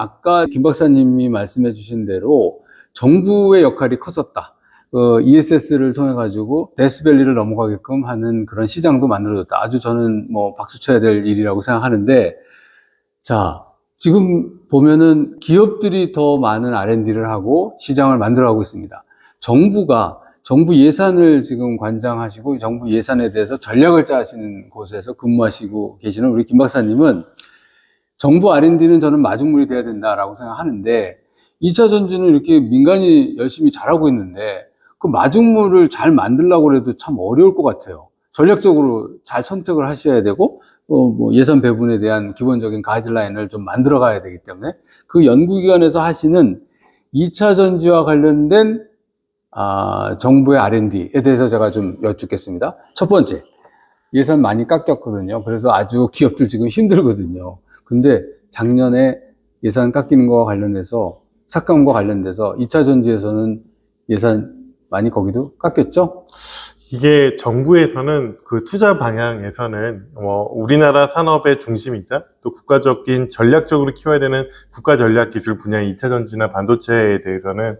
아까 김 박사님이 말씀해 주신 대로 정부의 역할이 컸었다. 어, ESS를 통해 가지고 데스밸리를 넘어가게끔 하는 그런 시장도 만들어졌다. 아주 저는 뭐 박수 쳐야 될 일이라고 생각하는데 자, 지금 보면은 기업들이 더 많은 R&D를 하고 시장을 만들어가고 있습니다. 정부가 정부 예산을 지금 관장하시고 정부 예산에 대해서 전략을 짜시는 곳에서 근무하시고 계시는 우리 김 박사님은 정부 R&D는 저는 마중물이 돼야 된다라고 생각하는데 2차 전지는 이렇게 민간이 열심히 잘하고 있는데 그 마중물을 잘 만들려고 해도 참 어려울 것 같아요. 전략적으로 잘 선택을 하셔야 되고 어, 뭐 예산 배분에 대한 기본적인 가이드라인을 좀 만들어 가야 되기 때문에 그 연구기관에서 하시는 2차 전지와 관련된 아, 정부의 R&D에 대해서 제가 좀 여쭙겠습니다. 첫 번째, 예산 많이 깎였거든요. 그래서 아주 기업들 지금 힘들거든요. 근데 작년에 예산 깎이는 거와 관련해서 삭감과 관련돼서 2차 전지에서는 예산 많이 거기도 깎였죠? 이게 정부에서는 그 투자 방향에서는 뭐 우리나라 산업의 중심이자 또 국가적인 전략적으로 키워야 되는 국가 전략 기술 분야의 2차 전지나 반도체에 대해서는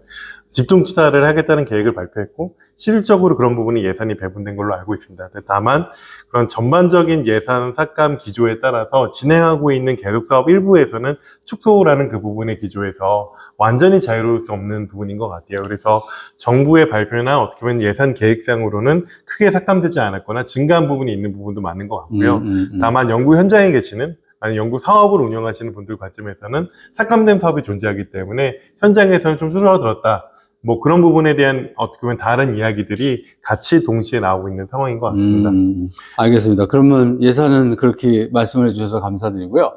집중 투자를 하겠다는 계획을 발표했고 실질적으로 그런 부분이 예산이 배분된 걸로 알고 있습니다. 다만 그런 전반적인 예산 삭감 기조에 따라서 진행하고 있는 계속 사업 일부에서는 축소라는 그 부분의 기조에서 완전히 자유로울 수 없는 부분인 것 같아요. 그래서 정부의 발표나 어떻게 보면 예산 계획상으로는 크게 삭감되지 않았거나 증가한 부분이 있는 부분도 많은 것 같고요. 음, 음, 음. 다만 연구 현장에 계시는 아니 연구 사업을 운영하시는 분들 관점에서는 삭감된 사업이 존재하기 때문에 현장에서는 좀 수그러들었다. 뭐 그런 부분에 대한 어떻게 보면 다른 이야기들이 같이 동시에 나오고 있는 상황인 것 같습니다. 음, 알겠습니다. 그러면 예산은 그렇게 말씀을 해주셔서 감사드리고요.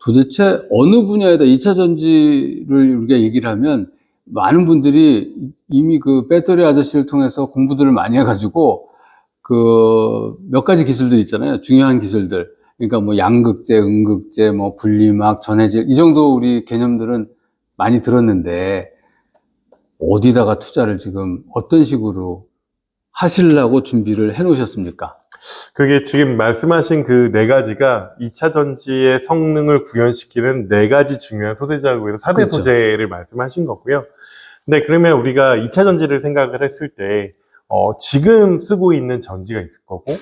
도대체 어느 분야에다 2차 전지를 우리가 얘기를 하면 많은 분들이 이미 그 배터리 아저씨를 통해서 공부들을 많이 해가지고 그 몇 가지 기술들 있잖아요. 중요한 기술들. 그러니까 뭐 양극재, 음극재, 뭐 분리막, 전해질 이 정도 우리 개념들은 많이 들었는데 어디다가 투자를 지금 어떤 식으로 하시려고 준비를 해 놓으셨습니까? 그게 지금 말씀하신 그 네 가지가 2차 전지의 성능을 구현시키는 네 가지 중요한 소재자고 해서 4대 그렇죠. 소재를 말씀하신 거고요. 근데 그러면 우리가 2차 전지를 생각을 했을 때, 어, 지금 쓰고 있는 전지가 있을 거고,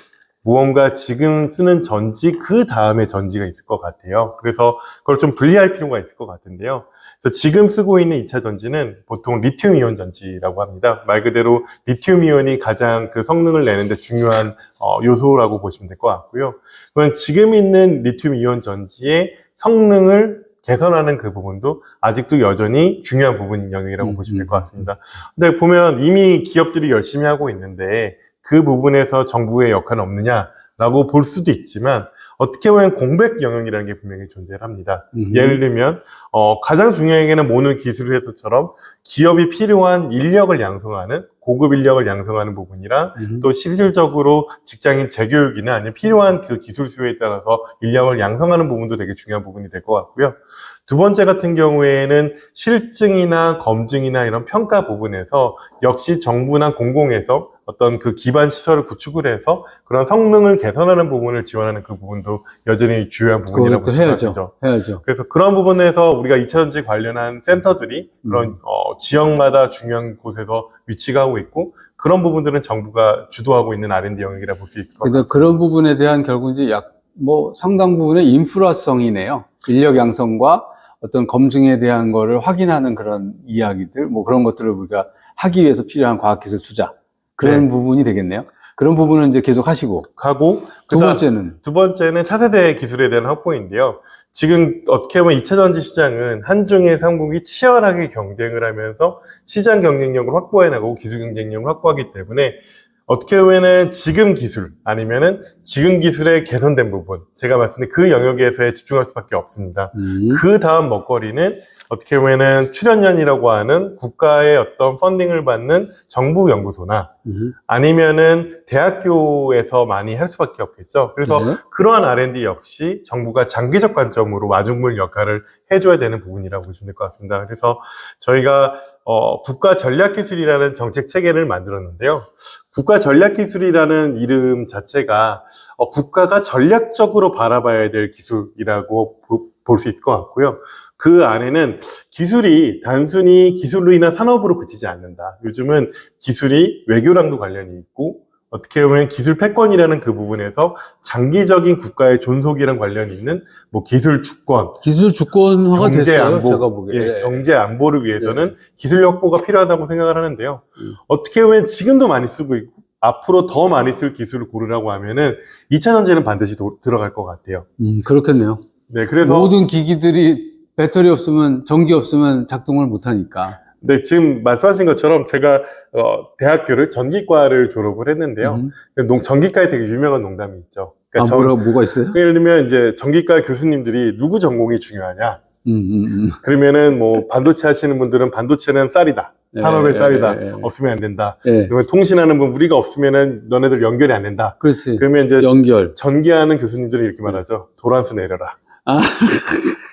무언가 지금 쓰는 전지, 그 다음에 전지가 있을 것 같아요. 그래서 그걸 좀 분리할 필요가 있을 것 같은데요. 그래서 지금 쓰고 있는 2차 전지는 보통 리튬 이온 전지라고 합니다. 말 그대로 리튬 이온이 가장 그 성능을 내는데 중요한 어, 요소라고 보시면 될 것 같고요. 그러면 지금 있는 리튬 이온 전지의 성능을 개선하는 그 부분도 아직도 여전히 중요한 부분인 영역이라고 음, 보시면 될 음, 것 같습니다. 근데 보면 이미 기업들이 열심히 하고 있는데 그 부분에서 정부의 역할은 없느냐라고 볼 수도 있지만 어떻게 보면 공백 영역이라는 게 분명히 존재를 합니다. 음. 예를 들면 어, 가장 중요한 게는 모노 기술에서처럼 기업이 필요한 인력을 양성하는 고급 인력을 양성하는 부분이랑 음. 또 실질적으로 직장인 재교육이나 아니면 필요한 그 기술 수요에 따라서 인력을 양성하는 부분도 되게 중요한 부분이 될 것 같고요. 두 번째 같은 경우에는 실증이나 검증이나 이런 평가 부분에서 역시 정부나 공공에서 어떤 그 기반 시설을 구축을 해서 그런 성능을 개선하는 부분을 지원하는 그 부분도 여전히 중요한 부분이라고 생각하죠. 해야죠. 해야죠. 그래서 그런 부분에서 우리가 2차전지 관련한 센터들이 그런 음. 어, 지역마다 중요한 곳에서 위치가 하고 있고 그런 부분들은 정부가 주도하고 있는 R&D 영역이라 볼 수 있을 것 같습니다. 그런 부분에 대한 결국 이제 약, 뭐 상당 부분의 인프라성이네요. 인력 양성과 어떤 검증에 대한 거를 확인하는 그런 이야기들, 뭐 그런 것들을 우리가 하기 위해서 필요한 과학기술 투자. 그런 네. 부분이 되겠네요. 그런 부분은 이제 계속 하시고. 하고 두 그다음- 번째는. 두 번째는 차세대 기술에 대한 확보인데요. 지금 어떻게 보면 2차 전지 시장은 한중의 삼국이 치열하게 경쟁을 하면서 시장 경쟁력을 확보해 나가고 기술 경쟁력을 확보하기 때문에 어떻게 보면은 지금 기술 아니면은 지금 기술의 개선된 부분 제가 말씀드린 그 영역에서에 집중할 수밖에 없습니다. 음. 그 다음 먹거리는 어떻게 보면은 출연연이라고 하는 국가의 어떤 펀딩을 받는 정부 연구소나 음. 아니면은 대학교에서 많이 할 수밖에 없겠죠. 그래서 네. 그러한 R&D 역시 정부가 장기적 관점으로 마중물 역할을 해줘야 되는 부분이라고 보시면 될 것 같습니다. 그래서 저희가 어, 국가 전략 기술이라는 정책 체계를 만들었는데요. 국가 전략 기술이라는 이름 자체가 어, 국가가 전략적으로 바라봐야 될 기술이라고 볼 수 있을 것 같고요. 그 안에는 기술이 단순히 기술로 인한 산업으로 그치지 않는다. 요즘은 기술이 외교랑도 관련이 있고 어떻게 보면 기술 패권이라는 그 부분에서 장기적인 국가의 존속이랑 관련이 있는 뭐 기술 주권, 기술 주권화가 경제 됐어요. 안보, 제가 보기에. 예, 네. 경제 안보를 위해서는 기술 확보가 필요하다고 생각을 하는데요. 음. 어떻게 보면 지금도 많이 쓰고 있고 앞으로 더 많이 쓸 기술을 고르라고 하면은 2차 전지는 반드시 도- 들어갈 것 같아요. 음, 그렇겠네요. 네, 그래서 모든 기기들이 배터리 없으면 전기 없으면 작동을 못 하니까. 네, 지금 말씀하신 것처럼 제가 어, 대학교를 전기과를 졸업을 했는데요. 음. 농- 전기과에 되게 유명한 농담이 있죠. 아, 그러니까 전- 뭐라 뭐가 있어요? 예를 들면 이제 전기과 교수님들이 누구 전공이 중요하냐? 음, 음, 음. 그러면은 뭐 반도체 하시는 분들은 반도체는 쌀이다. 예, 산업의 예, 쌀이다. 예, 예. 없으면 안 된다. 예. 그러면 통신하는 분 우리가 없으면은 너네들 연결이 안 된다. 그렇지. 그러면 이제 연결. 전기하는 교수님들이 이렇게 말하죠. 도란스 내려라. 아.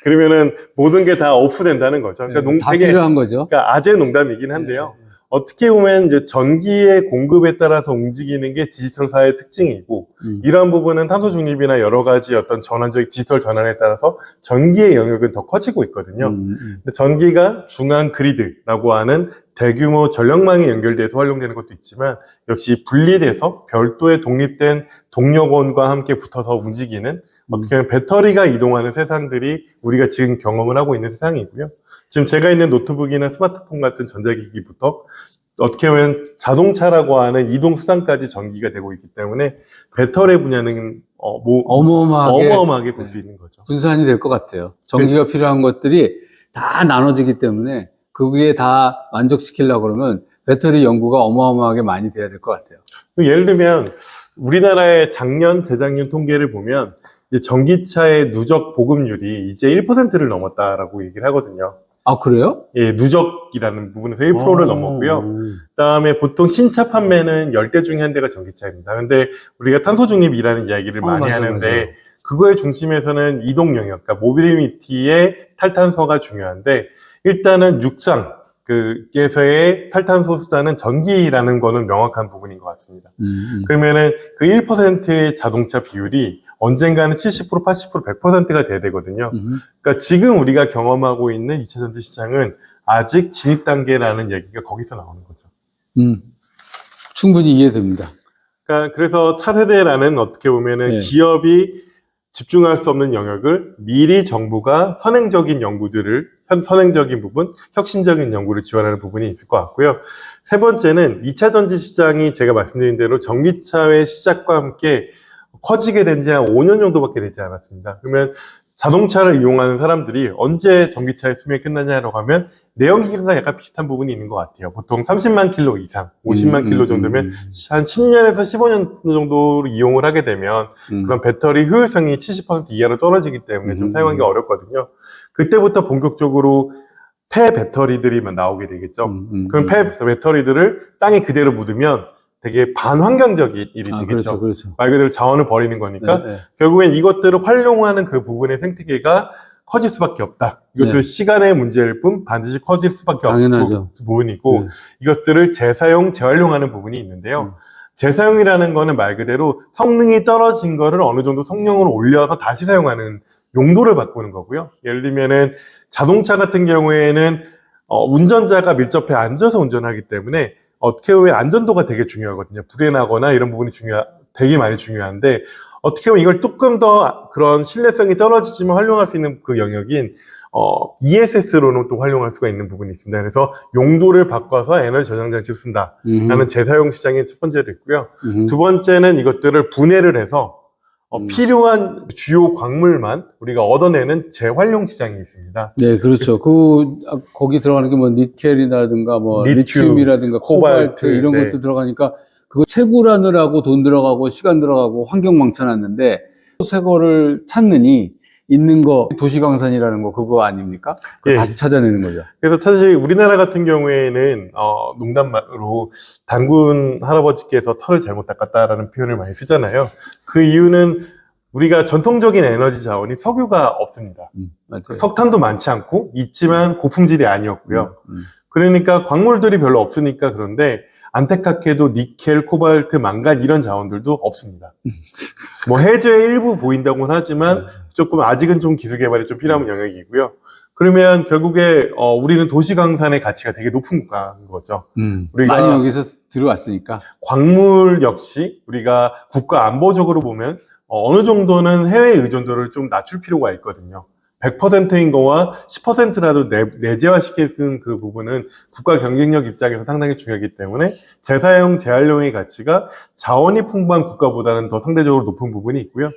그러면은 모든 게 다 오프 된다는 거죠. 그러니까 농, 다 되게 필요한 거죠. 그러니까 아재 농담이긴 한데요. 어떻게 보면 이제 전기의 공급에 따라서 움직이는 게 디지털 사회의 특징이고 음. 이러한 부분은 탄소 중립이나 여러 가지 어떤 전환적 디지털 전환에 따라서 전기의 영역은 더 커지고 있거든요. 음, 음. 근데 전기가 중앙 그리드라고 하는 대규모 전력망에 연결돼서 활용되는 것도 있지만 역시 분리돼서 별도의 독립된 동력원과 함께 붙어서 움직이는 어떻게 보면 배터리가 이동하는 세상들이 우리가 지금 경험을 하고 있는 세상이고요. 지금 제가 있는 노트북이나 스마트폰 같은 전자기기부터 어떻게 보면 자동차라고 하는 이동 수단까지 전기가 되고 있기 때문에 배터리 분야는 어, 뭐 어마어마하게 어마어마하게 볼수 네. 있는 거죠. 분산이 될 것 같아요. 전기가 필요한 것들이 다 나눠지기 때문에 그게 다 만족시키려고 그러면 배터리 연구가 어마어마하게 많이 돼야 될 것 같아요. 예를 들면 우리나라의 작년, 재작년 통계를 보면 전기차의 누적 보급률이 이제 1%를 넘었다라고 얘기를 하거든요. 아, 그래요? 예, 누적이라는 부분에서 1%를 어. 넘었고요. 그다음에 보통 신차 판매는 10대 중에 한 대가 전기차입니다. 근데 우리가 탄소 중립이라는 이야기를 어, 많이 맞아, 하는데 맞아. 그거의 중심에서는 이동 영역, 그러니까 모빌리티의 탈탄소가 중요한데 일단은 육상 그에서의 탈탄소 수단은 전기라는 거는 명확한 부분인 것 같습니다. 음, 음. 그러면은 그 1%의 자동차 비율이 언젠가는 70%, 80%, 100%가 돼야 되거든요. 음. 그러니까 지금 우리가 경험하고 있는 2차 전지 시장은 아직 진입 단계라는 얘기가 거기서 나오는 거죠. 음. 충분히 이해됩니다. 그러니까 그래서 차세대라는 어떻게 보면은 네. 기업이 집중할 수 없는 영역을 미리 정부가 선행적인 연구들을 현- 선행적인 부분, 혁신적인 연구를 지원하는 부분이 있을 것 같고요. 세 번째는 2차 전지 시장이 제가 말씀드린 대로 전기차의 시작과 함께 커지게 된 지 한 5년 정도밖에 되지 않았습니다. 그러면 자동차를 이용하는 사람들이 언제 전기차의 수명이 끝나냐라고 하면 내연기관과 약간 비슷한 부분이 있는 것 같아요. 보통 30만 킬로 이상, 50만 음, 킬로 음, 정도면 음, 한 10년에서 15년 정도로 이용을 하게 되면 음. 그런 배터리 효율성이 70% 이하로 떨어지기 때문에 좀 음. 사용하기 어렵거든요. 그때부터 본격적으로 폐 배터리들이만 나오게 되겠죠. 그럼 음. 폐 배터리들을 땅에 그대로 묻으면 되게 반환경적인 일이 아, 되겠죠. 그렇죠, 그렇죠. 말 그대로 자원을 버리는 거니까 네, 네. 결국엔 이것들을 활용하는 그 부분의 생태계가 커질 수밖에 없다. 이것도 네. 시간의 문제일 뿐 반드시 커질 수밖에 당연하죠. 없는 부분이고 네. 이것들을 재사용, 재활용하는 부분이 있는데요. 음. 재사용이라는 거는 말 그대로 성능이 떨어진 거를 어느 정도 성능을 올려서 다시 사용하는 용도를 바꾸는 거고요. 예를 들면은 자동차 같은 경우에는 어, 운전자가 밀접해 앉아서 운전하기 때문에 어떻게 보면 안전도가 되게 중요하거든요. 불에 나거나 이런 부분이 중요, 되게 많이 중요한데 어떻게 보면 이걸 조금 더 그런 신뢰성이 떨어지지만 활용할 수 있는 그 영역인 어, ESS로는 또 활용할 수가 있는 부분이 있습니다. 그래서 용도를 바꿔서 에너지 저장 장치를 쓴다. 음, 라는 재사용 시장이 첫 번째로 있고요. 음. 두 번째는 이것들을 분해를 해서 어, 음. 필요한 주요 광물만 우리가 얻어내는 재활용 시장이 있습니다. 네, 그렇죠. 그, 아, 거기 들어가는 게 뭐 니켈이라든가 뭐 리튬, 리튬 이라든가 코발트, 코발트, 이런 네. 것도 들어가니까 그거 채굴하느라고 돈 들어가고 시간 들어가고 환경 망쳐놨는데 새 거를 찾느니 있는 거 도시광산이라는 거 그거 아닙니까? 그거 예. 다시 찾아내는 거죠. 그래서 사실 우리나라 같은 경우에는 어, 농담으로 단군 할아버지께서 털을 잘못 닦았다라는 표현을 많이 쓰잖아요. 그 이유는 우리가 전통적인 에너지 자원이 석유가 없습니다. 음, 맞죠. 석탄도 많지 않고 있지만 고품질이 아니었고요. 음, 음. 그러니까 광물들이 별로 없으니까 그런데 안타깝게도 니켈, 코발트, 망간 이런 자원들도 없습니다. 뭐 해저의 일부 보인다고는 하지만 네. 조금 아직은 좀 기술 개발이 좀 필요한 영역이고요. 그러면 결국에 어, 우리는 도시 강산의 가치가 되게 높은 국가인 거죠. 음, 우리가- 많이 여기서 들어왔으니까. 광물 역시 우리가 국가 안보적으로 보면 어, 어느 정도는 해외 의존도를 좀 낮출 필요가 있거든요. 100%인 거와 10%라도 내, 내재화시킬 수 있는 그 부분은 국가 경쟁력 입장에서 상당히 중요하기 때문에 재사용, 재활용의 가치가 자원이 풍부한 국가보다는 더 상대적으로 높은 부분이 있고요.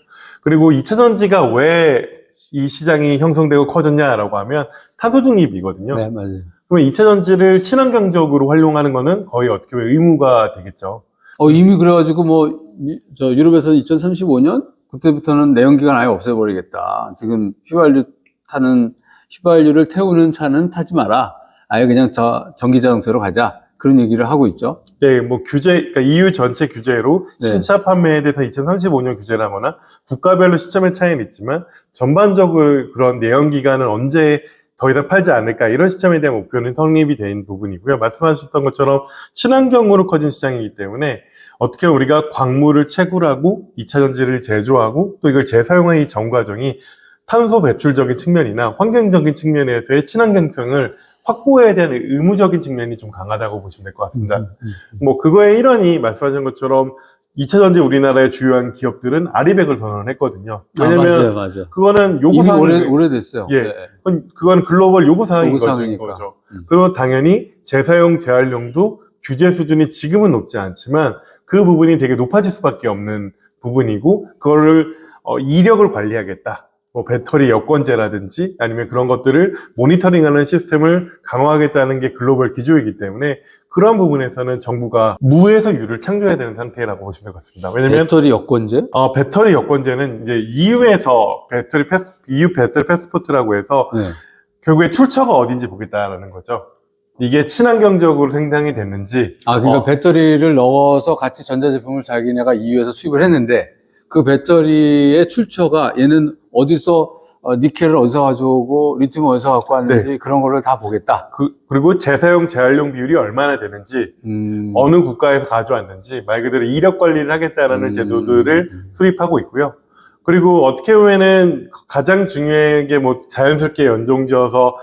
그리고 2차 전지가 왜 이 시장이 형성되고 커졌냐라고 하면 탄소 중립이거든요. 네, 맞아요. 그러면 2차 전지를 친환경적으로 활용하는 거는 거의 어떻게 보면 의무가 되겠죠. 어, 이미 그래가지고 뭐, 미- 저 유럽에서는 2035년? 그때부터는 내연기관 아예 없애버리겠다. 지금 휘발유 타는, 휘발유를 태우는 차는 타지 마라. 아예 그냥 저 전기 자동차로 가자. 그런 얘기를 하고 있죠. 네, 뭐 규제, 그러니까 EU 전체 규제로 네. 신차 판매에 대해서 2035년 규제를 하거나 국가별로 시점의 차이는 있지만 전반적으로 그런 내연 기관을 언제 더 이상 팔지 않을까 이런 시점에 대한 목표는 성립이 된 부분이고요. 말씀하셨던 것처럼 친환경으로 커진 시장이기 때문에 어떻게 우리가 광물을 채굴하고 2차 전지를 제조하고 또 이걸 재사용하는 이 전 과정이 탄소 배출적인 측면이나 환경적인 측면에서의 친환경성을 확보해야 되는 의무적인 측면이 좀 강하다고 보시면 될 것 같습니다. 음, 음. 뭐 그거의 일환이 말씀하신 것처럼 2차 전지 우리나라의 주요한 기업들은 아리백을 선언을 했거든요. 아, 맞아요, 왜냐면 맞아요. 그거는 이미 요구 사항이 오래, 오래됐어요. 예. 네. 그건- 그건 글로벌 요구 사항인 요구사항이니까. 거죠. 음. 그리고 당연히 재사용 재활용도 규제 수준이 지금은 높지 않지만 그 부분이 되게 높아질 수밖에 없는 부분이고 그거를 어, 이력을 관리하겠다. 뭐 배터리 여권제라든지 아니면 그런 것들을 모니터링하는 시스템을 강화하겠다는 게 글로벌 기조이기 때문에 그런 부분에서는 정부가 무에서 유를 창조해야 되는 상태라고 보시면 될 것 같습니다. 왜냐면 배터리 여권제? 어, 배터리 여권제는 이제 EU에서 배터리 패스, EU 배터리 패스포트라고 해서 네. 결국에 출처가 어딘지 보겠다라는 거죠. 이게 친환경적으로 생산이 됐는지. 아, 그러니까 어, 배터리를 넣어서 같이 전자제품을 자기네가 EU에서 수입을 했는데 그 배터리의 출처가 얘는 어디서 어, 니켈을 어디서 가져오고 리튬을 어디서 갖고 왔는지 네. 그런 거를 다 보겠다. 그, 그리고 재사용, 재활용 비율이 얼마나 되는지, 음. 어느 국가에서 가져왔는지, 말 그대로 이력 관리를 하겠다라는 음. 제도들을 수립하고 있고요. 그리고 어떻게 보면은 가장 중요한 게 뭐 자연스럽게 연동지어서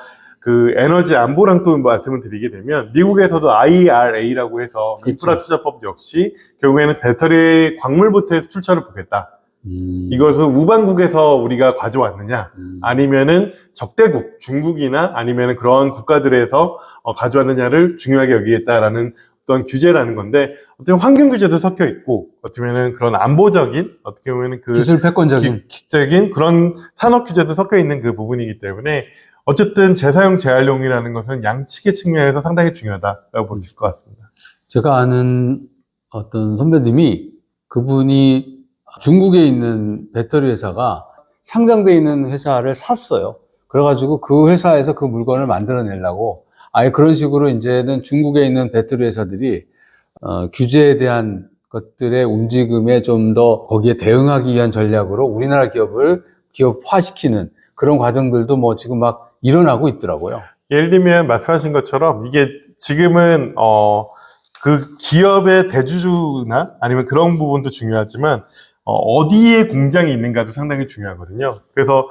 그 에너지 안보랑 또 말씀을 드리게 되면 미국에서도 IRA라고 해서 그렇죠. 인프라 투자법 역시 결국에는 배터리 광물부터 해서 출처를 보겠다. 음. 이것을 우방국에서 우리가 가져왔느냐 음. 아니면은 적대국 중국이나 아니면은 그런 국가들에서 어, 가져왔느냐를 중요하게 여기겠다라는 어떤 규제라는 건데 어떻게 환경 규제도 섞여 있고 어떻게 보면은 그런 안보적인 어떻게 보면은 그 기술 패권적인 기적인 그런 산업 규제도 섞여 있는 그 부분이기 때문에 어쨌든 재사용 재활용이라는 것은 양측의 측면에서 상당히 중요하다고 볼 수 있을 것 같습니다. 제가 아는 어떤 선배님이 그분이 중국에 있는 배터리 회사가 상장돼 있는 회사를 샀어요. 그래가지고 그 회사에서 그 물건을 만들어내려고 아예 그런 식으로 이제는 중국에 있는 배터리 회사들이 어, 규제에 대한 것들의 움직임에 좀 더 거기에 대응하기 위한 전략으로 우리나라 기업을 기업화시키는 그런 과정들도 뭐 지금 막 일어나고 있더라고요. 예를 들면 말씀하신 것처럼 이게 지금은 어, 그 기업의 대주주나 아니면 그런 부분도 중요하지만 어, 디에 공장이 있는가도 상당히 중요하거든요. 그래서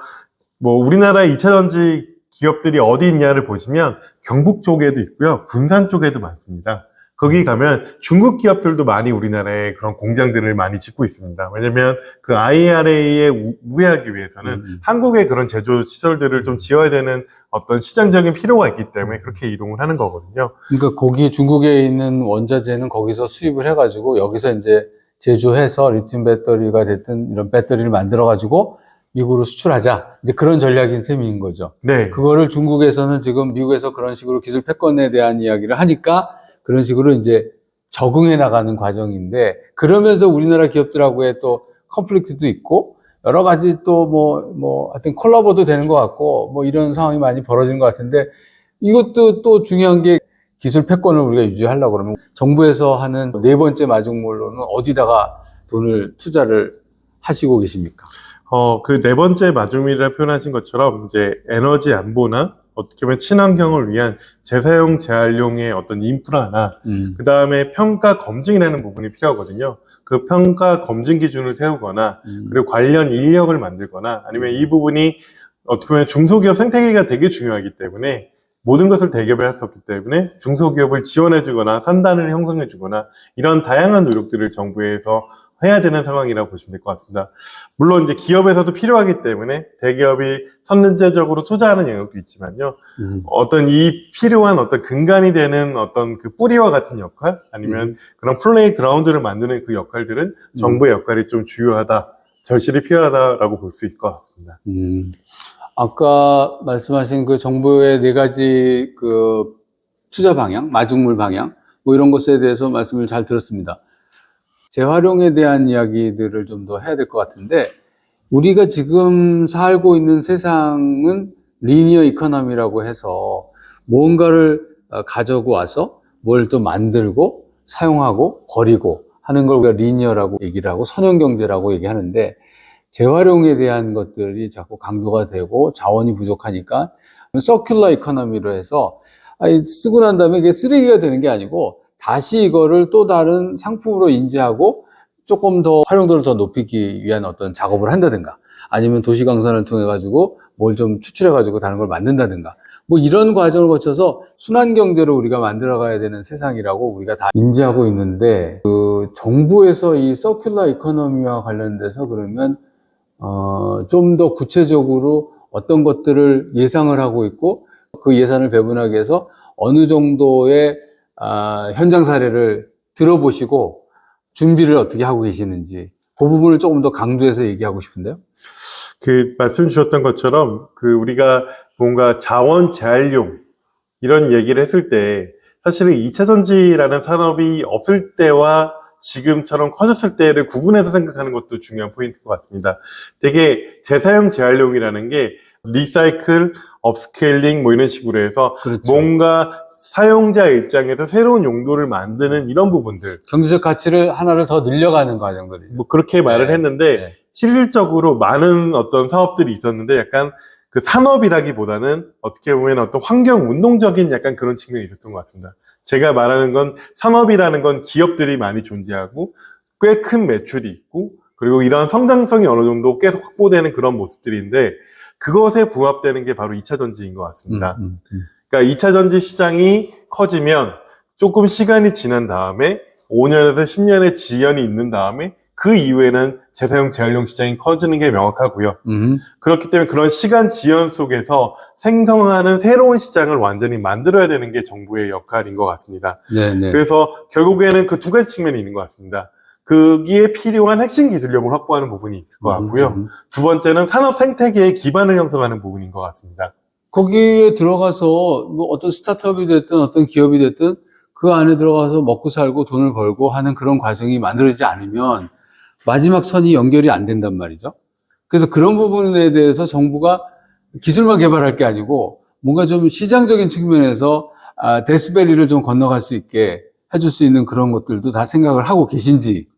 뭐 우리나라의 2차 전지 기업들이 어디 있냐를 보시면 경북 쪽에도 있고요. 군산 쪽에도 많습니다. 거기 가면 중국 기업들도 많이 우리나라에 그런 공장들을 많이 짓고 있습니다. 왜냐면 그 IRA에 우회하기 위해서는 음, 음. 한국의 그런 제조 시설들을 좀 지어야 되는 어떤 시장적인 필요가 있기 때문에 그렇게 이동을 하는 거거든요. 그러니까 거기 중국에 있는 원자재는 거기서 수입을 해가지고 여기서 이제 제조해서 리튬 배터리가 됐든 이런 배터리를 만들어가지고 미국으로 수출하자. 이제 그런 전략인 셈인 거죠. 네. 그거를 중국에서는 지금 미국에서 그런 식으로 기술 패권에 대한 이야기를 하니까 그런 식으로 이제 적응해 나가는 과정인데 그러면서 우리나라 기업들하고의 또 컨플릭트도 있고 여러 가지 또 뭐, 뭐, 하여튼 콜라보도 되는 것 같고 뭐 이런 상황이 많이 벌어지는 것 같은데 이것도 또 중요한 게 기술 패권을 우리가 유지하려고 그러면 정부에서 하는 네 번째 마중물로는 어디다가 돈을 투자를 하시고 계십니까? 어, 그 네 번째 마중이라 표현하신 것처럼 이제 에너지 안보나 어떻게 보면 친환경을 위한 재사용 재활용의 어떤 인프라나 음. 그 다음에 평가 검증이라는 부분이 필요하거든요. 그 평가 검증 기준을 세우거나 음. 그리고 관련 인력을 만들거나 아니면 이 부분이 어떻게 보면 중소기업 생태계가 되게 중요하기 때문에 모든 것을 대기업에 할 수 없기 때문에 중소기업을 지원해주거나 산단을 형성해주거나 이런 다양한 노력들을 정부에서 해야 되는 상황이라고 보시면 될 것 같습니다. 물론 이제 기업에서도 필요하기 때문에 대기업이 선제적으로 투자하는 영역도 있지만요. 음. 어떤 이 필요한 어떤 근간이 되는 어떤 그 뿌리와 같은 역할 아니면 그런 플레이 그라운드를 만드는 그 역할들은 정부의 역할이 좀 주요하다, 절실히 필요하다라고 볼 수 있을 것 같습니다. 음. 아까 말씀하신 그 정부의 네 가지 그 투자 방향, 마중물 방향, 뭐 이런 것에 대해서 말씀을 잘 들었습니다. 재활용에 대한 이야기들을 좀 더 해야 될 것 같은데, 우리가 지금 살고 있는 세상은 리니어 이코노미라고 해서 뭔가를 어, 가져고 와서 뭘 또 만들고 사용하고 버리고 하는 걸 우리가 리니어라고 얘기를 하고 선형경제라고 얘기하는데 재활용에 대한 것들이 자꾸 강조가 되고 자원이 부족하니까 서큘러 이코노미로 해서 쓰고 난 다음에 이게 쓰레기가 되는 게 아니고 다시 이거를 또 다른 상품으로 인지하고 조금 더 활용도를 더 높이기 위한 어떤 작업을 한다든가 아니면 도시 강산을 통해 가지고 뭘 좀 추출해 가지고 다른 걸 만든다든가 뭐 이런 과정을 거쳐서 순환 경제로 우리가 만들어 가야 되는 세상이라고 우리가 다 인지하고 있는데 그 정부에서 이 서큘러 이코노미와 관련돼서 그러면 어, 좀 더 구체적으로 어떤 것들을 예상을 하고 있고 그 예산을 배분하기 위해서 어느 정도의 아, 현장 사례를 들어보시고 준비를 어떻게 하고 계시는지 그 부분을 조금 더 강조해서 얘기하고 싶은데요. 그 말씀 주셨던 것처럼 그 우리가 뭔가 자원 재활용 이런 얘기를 했을 때 사실은 2차 전지라는 산업이 없을 때와 지금처럼 커졌을 때를 구분해서 생각하는 것도 중요한 포인트인 것 같습니다. 되게 재사용 재활용이라는 게 리사이클, 업스케일링 뭐 이런 식으로 해서 그렇죠. 뭔가 사용자 입장에서 새로운 용도를 만드는 이런 부분들 경제적 가치를 하나를 더 늘려가는 과정들이죠. 뭐 그렇게 말을 네. 했는데 네. 실질적으로 많은 어떤 사업들이 있었는데 약간 그 산업이라기보다는 어떻게 보면 어떤 환경 운동적인 약간 그런 측면이 있었던 것 같습니다. 제가 말하는 건 산업이라는 건 기업들이 많이 존재하고 꽤 큰 매출이 있고 그리고 이러한 성장성이 어느 정도 계속 확보되는 그런 모습들인데 그것에 부합되는 게 바로 2차 전지인 것 같습니다. 음, 음, 음. 그러니까 2차 전지 시장이 커지면 조금 시간이 지난 다음에 5년에서 10년의 지연이 있는 다음에 그 이후에는 재사용 재활용 시장이 커지는 게 명확하고요. 음. 그렇기 때문에 그런 시간 지연 속에서 생성하는 새로운 시장을 완전히 만들어야 되는 게 정부의 역할인 것 같습니다. 네, 네. 그래서 결국에는 그 두 가지 측면이 있는 것 같습니다. 거기에 필요한 핵심 기술력을 확보하는 부분이 있을 것 같고요. 음, 음. 두 번째는 산업 생태계의 기반을 형성하는 부분인 것 같습니다. 거기에 들어가서 뭐 어떤 스타트업이 됐든 어떤 기업이 됐든 그 안에 들어가서 먹고 살고 돈을 벌고 하는 그런 과정이 만들어지지 않으면 마지막 선이 연결이 안 된단 말이죠. 그래서 그런 부분에 대해서 정부가 기술만 개발할 게 아니고 뭔가 좀 시장적인 측면에서 아, 데스밸리를 좀 건너갈 수 있게 해줄 수 있는 그런 것들도 다 생각을 하고 계신지.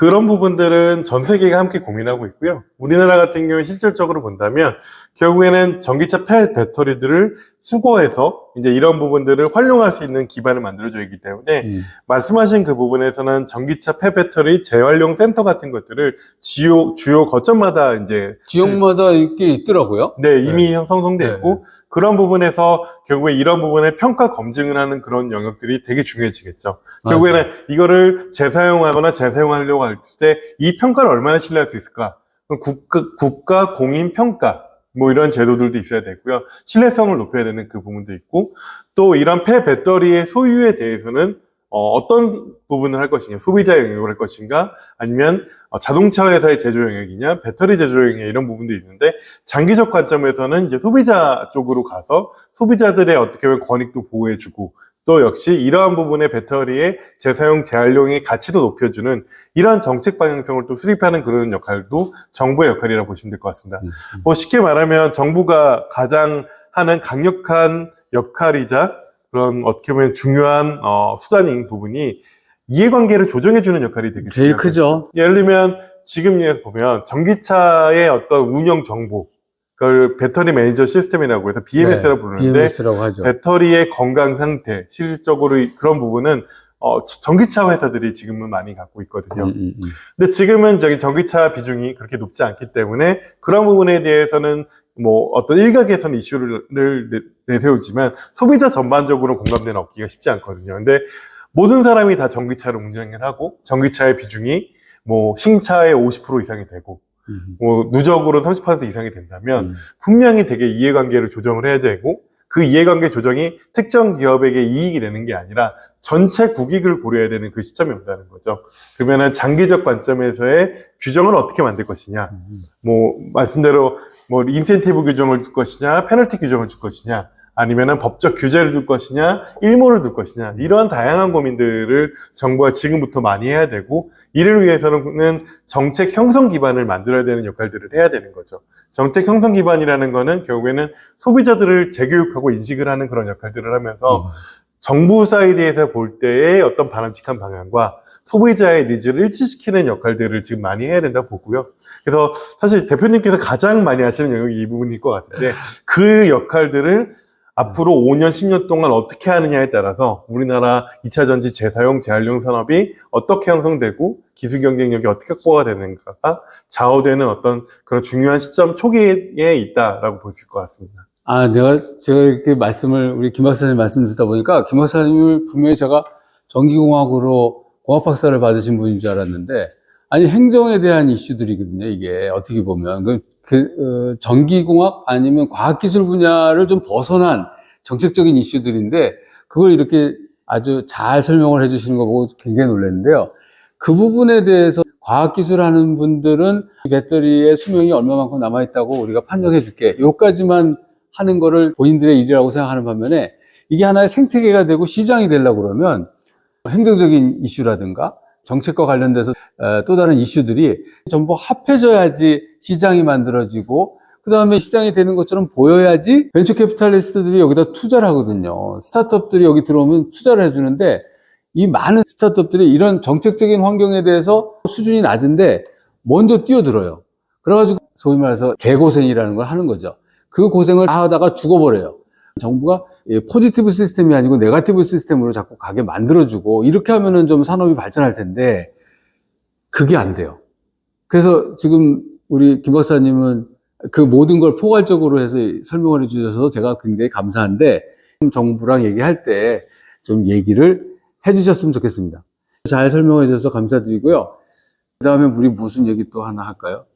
그런 부분들은 전 세계가 함께 고민하고 있고요. 우리나라 같은 경우에 실질적으로 본다면 결국에는 전기차 폐 배터리들을 수거해서 이제 이런 부분들을 활용할 수 있는 기반을 만들어줘야 하기 때문에 음. 말씀하신 그 부분에서는 전기차 폐 배터리 재활용 센터 같은 것들을 주요 주요 거점마다 이제 지역마다 이게 있더라고요. 네 이미 형성돼 네, 있고 그런 부분에서 결국에 이런 부분에 평가 검증을 하는 그런 영역들이 되게 중요해지겠죠. 결국에는 이거를 재사용하거나 재사용하려고 할 때 이 평가를 얼마나 신뢰할 수 있을까? 국가, 국가 공인 평가 뭐 이런 제도들도 있어야 되고요. 신뢰성을 높여야 되는 그 부분도 있고 또 이런 폐 배터리의 소유에 대해서는 어, 떤 부분을 할 것이냐, 소비자 영역을 할 것인가, 아니면 어, 자동차 회사의 제조 영역이냐, 배터리 제조 영역 이런 부분도 있는데 장기적 관점에서는 이제 소비자 쪽으로 가서 소비자들의 어떻게 보면 권익도 보호해주고 또 역시 이러한 부분의 배터리의 재사용, 재활용의 가치도 높여주는 이러한 정책 방향성을 또 수립하는 그런 역할도 정부의 역할이라고 보시면 될 것 같습니다. 음, 뭐 쉽게 말하면 정부가 가장 하는 강력한 역할이자 그런 어떻게 보면 중요한 어, 수단인 부분이 이해관계를 조정해주는 역할이 되게 제일. 크죠. 예를 들면 지금 예에서 보면 전기차의 어떤 운영 정보 그걸 배터리 매니저 시스템이라고 해서 BMS라고 부르는데 BMS라고 하죠. 배터리의 건강 상태 실질적으로 이- 그런 부분은 어, 전기차 회사들이 지금은 많이 갖고 있거든요. 음, 음, 음. 근데 지금은 저기 전기차 비중이 그렇게 높지 않기 때문에 그런 부분에 대해서는 뭐 어떤 일각에서는 이슈를 내- 내세우지만 소비자 전반적으로 공감대는 얻기가 쉽지 않거든요. 근데 모든 사람이 다 전기차를 운전을 하고 전기차의 비중이 뭐 신차의 50% 이상이 되고 음. 뭐 누적으로 30% 이상이 된다면 음. 분명히 되게 이해관계를 조정을 해야 되고 그 이해관계 조정이 특정 기업에게 이익이 되는 게 아니라 전체 국익을 고려해야 되는 그 시점이 온다는 거죠. 그러면은 장기적 관점에서의 규정을 어떻게 만들 것이냐, 음. 뭐 말씀대로 뭐 인센티브 규정을 줄 것이냐, 페널티 규정을 줄 것이냐, 아니면은 법적 규제를 둘 것이냐, 일몰을 둘 것이냐 이러한 다양한 고민들을 정부가 지금부터 많이 해야 되고 이를 위해서는 정책 형성 기반을 만들어야 되는 역할들을 해야 되는 거죠. 정책 형성 기반이라는 거는 결국에는 소비자들을 재교육하고 인식을 하는 그런 역할들을 하면서 음. 정부 사이드에서 볼 때의 어떤 바람직한 방향과 소비자의 니즈를 일치시키는 역할들을 지금 많이 해야 된다고 보고요. 그래서 사실 대표님께서 가장 많이 하시는 영역이 이 부분일 것 같은데 그 역할들을 앞으로 5년, 10년 동안 어떻게 하느냐에 따라서 우리나라 2차 전지 재사용, 재활용 산업이 어떻게 형성되고 기술 경쟁력이 어떻게 확보가 되는가가 좌우되는 어떤 그런 중요한 시점 초기에 있다라고 볼 수 있을 것 같습니다. 아, 내가, 제가 이렇게 말씀을, 우리 김 박사님 말씀 듣다 보니까, 김 박사님을 분명히 제가 전기공학으로 공학 박사를 받으신 분인 줄 알았는데, 아니, 행정에 대한 이슈들이거든요, 이게. 어떻게 보면. 그, 그, 어, 전기공학 아니면 과학기술 분야를 좀 벗어난 정책적인 이슈들인데, 그걸 이렇게 아주 잘 설명을 해주시는 거 보고 굉장히 놀랐는데요. 그 부분에 대해서 과학기술 하는 분들은 배터리의 수명이 얼마만큼 남아있다고 우리가 판정해 줄게. 요까지만 하는 거를 본인들의 일이라고 생각하는 반면에 이게 하나의 생태계가 되고 시장이 되려고 그러면 행정적인 이슈라든가 정책과 관련돼서 어, 또 다른 이슈들이 전부 합해져야지 시장이 만들어지고 그 다음에 시장이 되는 것처럼 보여야지 벤처 캐피탈리스트들이 여기다 투자를 하거든요. 스타트업들이 여기 들어오면 투자를 해주는데 이 많은 스타트업들이 이런 정책적인 환경에 대해서 수준이 낮은데 먼저 뛰어들어요. 그래가지고 소위 말해서 개고생이라는 걸 하는 거죠. 그 고생을 다 하다가 죽어버려요. 정부가 이 포지티브 시스템이 아니고 네가티브 시스템으로 자꾸 가게 만들어주고 이렇게 하면은 좀 산업이 발전할 텐데 그게 안 돼요. 그래서 지금 우리 김 박사님은 그 모든 걸 포괄적으로 해서 설명을 해주셔서 제가 굉장히 감사한데 정부랑 얘기할 때 좀 얘기를 해주셨으면 좋겠습니다. 잘 설명해 주셔서 감사드리고요. 그 다음에 우리 무슨 얘기 또 하나 할까요?